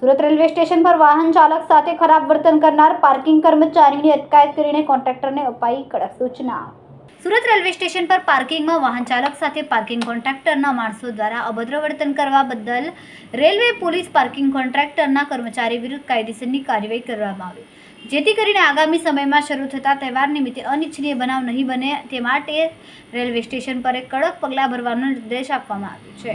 Surat railway station પર વાહન ચાલક સાથે ખરાબ વર્તન કરનાર પાર્કિંગ કર્મચારીની અટકાયત કરીને કોન્ટ્રાક્ટરને અપાઈ કડક સૂચના. સુરત રેલવે સ્ટેશન પર પાર્કિંગમાં વાહન ચાલક સાથે પાર્કિંગ કોન્ટ્રાક્ટરના માણસો દ્વારા અભદ્ર વર્તન કરવા બદલ રેલવે પોલીસ પાર્કિંગ કોન્ટ્રાક્ટરના કર્મચારી વિરુદ્ધ કાયદેસરની કાર્યવાહી કરવામાં આવી. જેથી કરીને આગામી સમયમાં શરૂ થતા તહેવાર નિમિત્તે અનિચ્છનીય બનાવ નહીં બને તે માટે રેલવે સ્ટેશન પર એક કડક પગલાં ભરવાનો નિર્દેશ આપવામાં આવ્યો છે.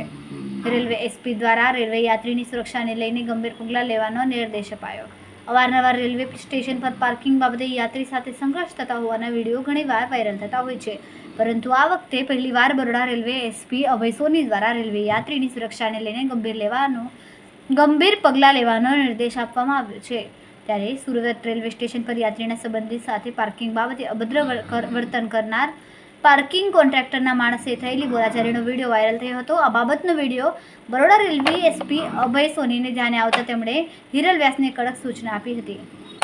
રેલવે એસપી દ્વારા રેલવે યાત્રીની સુરક્ષાને લઈને ગંભીર પગલાં લેવાનો નિર્દેશ અપાયો. અવારનવાર રેલવે સ્ટેશન પર પાર્કિંગ બાબતે યાત્રી સાથે સંઘર્ષ થતા હોવાના વીડિયો ઘણીવાર વાયરલ થતા હોય છે. પરંતુ આ વખતે પહેલીવાર બરોડા રેલવે એસપી અભય સોની દ્વારા રેલવે યાત્રીની સુરક્ષાને લઈને ગંભીર લેવાનો, ગંભીર પગલાં લેવાનો નિર્દેશ આપવામાં આવ્યો છે. ત્યારે સુરત રેલવે સ્ટેશન પર યાત્રીના સંબંધિત સાથે પાર્કિંગ બાબતે અભદ્ર વર- વર્તન કરનાર પાર્કિંગ કોન્ટ્રાક્ટરના માણસે થયેલી બોલાચારીનો વીડિયો વાયરલ થયો હતો. આ બાબતનો video Baroda railway SP Abhay સોનીને ધ્યાને આવતા તેમણે હિરલ વ્યાસને કડક સૂચના આપી હતી.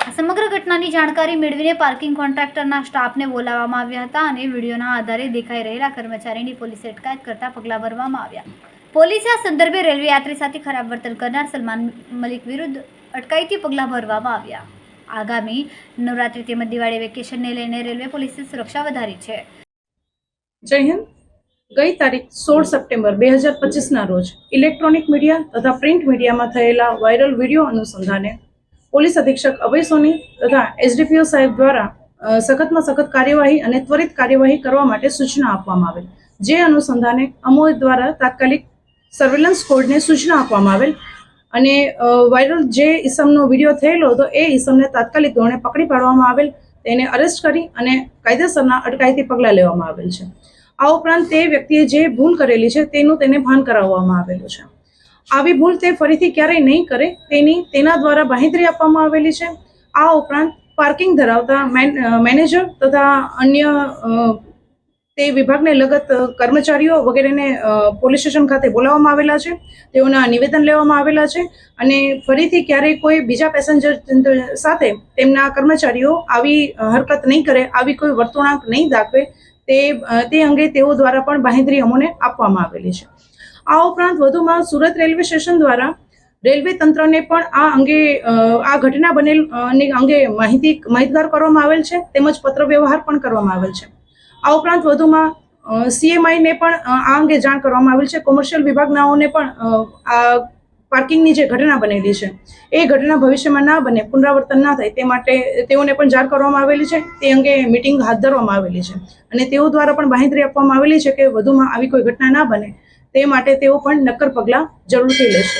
આ સમગ્ર ઘટનાની જાણકારી મેળવીને પાર્કિંગ કોન્ટ્રાક્ટરના સ્ટાફને બોલાવવામાં આવ્યા હતા અને વિડીયોના આધારે દેખાઈ રહેલા કર્મચારીની પોલીસે અટકાયત કરતા પગલાં ભરવામાં આવ્યા. પોલીસે આ સંદર્ભે રેલવે યાત્રી સાથે ખરાબ વર્તન કરનાર સલમાન મલિક વિરુદ્ધ અટકાયતી પગલાં ભરવામાં આવ્યા. આગામી નવરાત્રિ તેમજ દિવાળી વેકેશનને લઈને રેલવે પોલીસે સુરક્ષા વધારી છે. જય હિન્દ. ગઈ તારીખ સોળ સપ્ટેમ્બર બે હજાર પચીસના રોજ ઇલેક્ટ્રોનિક મીડિયા તથા પ્રિન્ટ મીડિયામાં થયેલા વાયરલ વીડિયો અનુસંધાને પોલીસ અધિક્ષક અભય સોની તથા એસડીપીઓ સાહેબ દ્વારા સખતમાં સખત કાર્યવાહી અને ત્વરિત કાર્યવાહી કરવા માટે સૂચના આપવામાં આવેલ. જે અનુસંધાને અમોદ દ્વારા તાત્કાલિક સર્વેલન્સ કોડને સૂચના આપવામાં આવેલ. અને વાયરલ જે ઈસમનો વીડિયો થયેલો હતો, એ ઈસમને તાત્કાલિક ધોરણે પકડી પાડવામાં આવેલ, તેને અરેસ્ટ કરી અને કાયદેસરના અટકાયતી પગલાં લેવામાં આવેલ છે. આ ઉપરાંત તે વ્યક્તિએ જે ભૂલ કરેલી છે, તેનું તેને ભાન કરાવવામાં આવેલું છે. આવી ભૂલ તે ફરીથી ક્યારેય નહીં કરે, તેની, તેના દ્વારા બાહેંધરી આપવામાં આવેલી છે. આ ઉપરાંત પાર્કિંગ ધરાવતા મેનેજર તથા અન્ય તે વિભાગને લગત કર્મચારીઓ વગેરેને પોલીસ સ્ટેશન ખાતે બોલાવવામાં આવેલા છે. તેઓના નિવેદન લેવામાં આવેલા છે અને ફરીથી ક્યારેય કોઈ બીજા પેસેન્જર સાથે તેમના કર્મચારીઓ આવી હરકત નહીં કરે, આવી કોઈ વર્તણૂક નહીં દાખવે, તે તે અંગે તેઓ દ્વારા પણ બાહેંધરી અમોને આપવામાં આવેલી છે. આ ઉપરાંત વધુમાં સુરત રેલવે સ્ટેશન દ્વારા રેલવે તંત્રને પણ આ અંગે આ ઘટના બનેલ અંગે માહિતી, માહિતગાર કરવામાં આવેલ છે, તેમજ પત્ર વ્યવહાર પણ કરવામાં આવેલ છે. આ ઉપરાંત વધુમાં સીએમઆઈને પણ આ અંગે જાણ કરવામાં આવેલ છે. કોમર્શિયલ વિભાગનાઓને પણ આ પાર્કિંગની જે ઘટના બનેલી છે, એ ઘટના ભવિષ્યમાં ના બને, પુનરાવર્તન ના થાય, તે માટે તેઓને પણ જાણ કરવામાં આવેલી છે. તે અંગે મિટિંગ હાથ ધરવામાં આવેલી છે. અને તેઓ દ્વારા પણ બાંહેધરી આપવામાં આવેલી છે કે વધુમાં આવી કોઈ ઘટના ના બને, તે માટે તેઓ પણ નક્કર પગલાં જરૂરથી લેશે.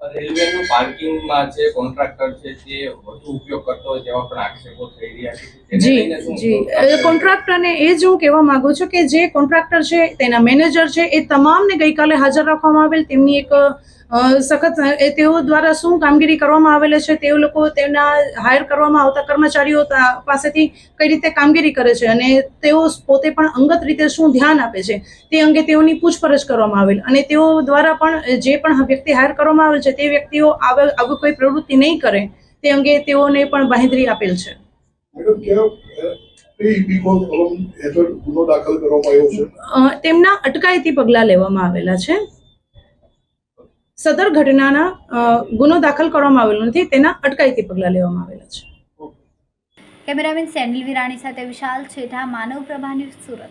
રેલવેનું પાર્કિંગમાં જે કોન્ટ્રાક્ટર છે તે વધુ ઉપયોગ કરતો હોય તેવા પણ આક્ષેપો થઈ રહ્યા છે જી? કોન્ટ્રાક્ટરને એ જ હું કહેવા માંગુ છું કે જે કોન્ટ્રાક્ટર છે તેના મેનેજર છે એ તમામને ગઈકાલે હાજર રાખવામાં આવેલ તેમની એક સખત તેઓ દ્વારા શું કામગીરી કરવામાં આવેલ છે તેઓ લોકો તેમના હાયર કરવામાં આવતા કર્મચારીઓ પાસેથી કઈ રીતે કામગીરી કરે છે અને તેઓ પોતે પણ અંગત રીતે શું ધ્યાન આપે છે તે અંગે તેઓની પૂછપરછ કરવામાં આવેલ અને તેઓ દ્વારા પણ જે પણ વ્યક્તિ હાયર કરવામાં આવેલ છે તે વ્યક્તિઓ આવે આવી કોઈ પ્રવૃત્તિ નહીં કરે તે અંગે તેઓને પણ બાંહેધરી આપેલ છે. છે? તેમના અટકાયતી પગલાં લેવામાં આવેલા છે. સદર ઘટનાના ગુનો દાખલ કરવામાં આવેલો નથી તેના અટકાયતી પગલાં લેવામાં આવેલા છે. કેમેરામેન સેનિલ વિરાણી સાથે વિશાલ છેઠા માનવ પ્રભા ન્યૂઝ સુરત.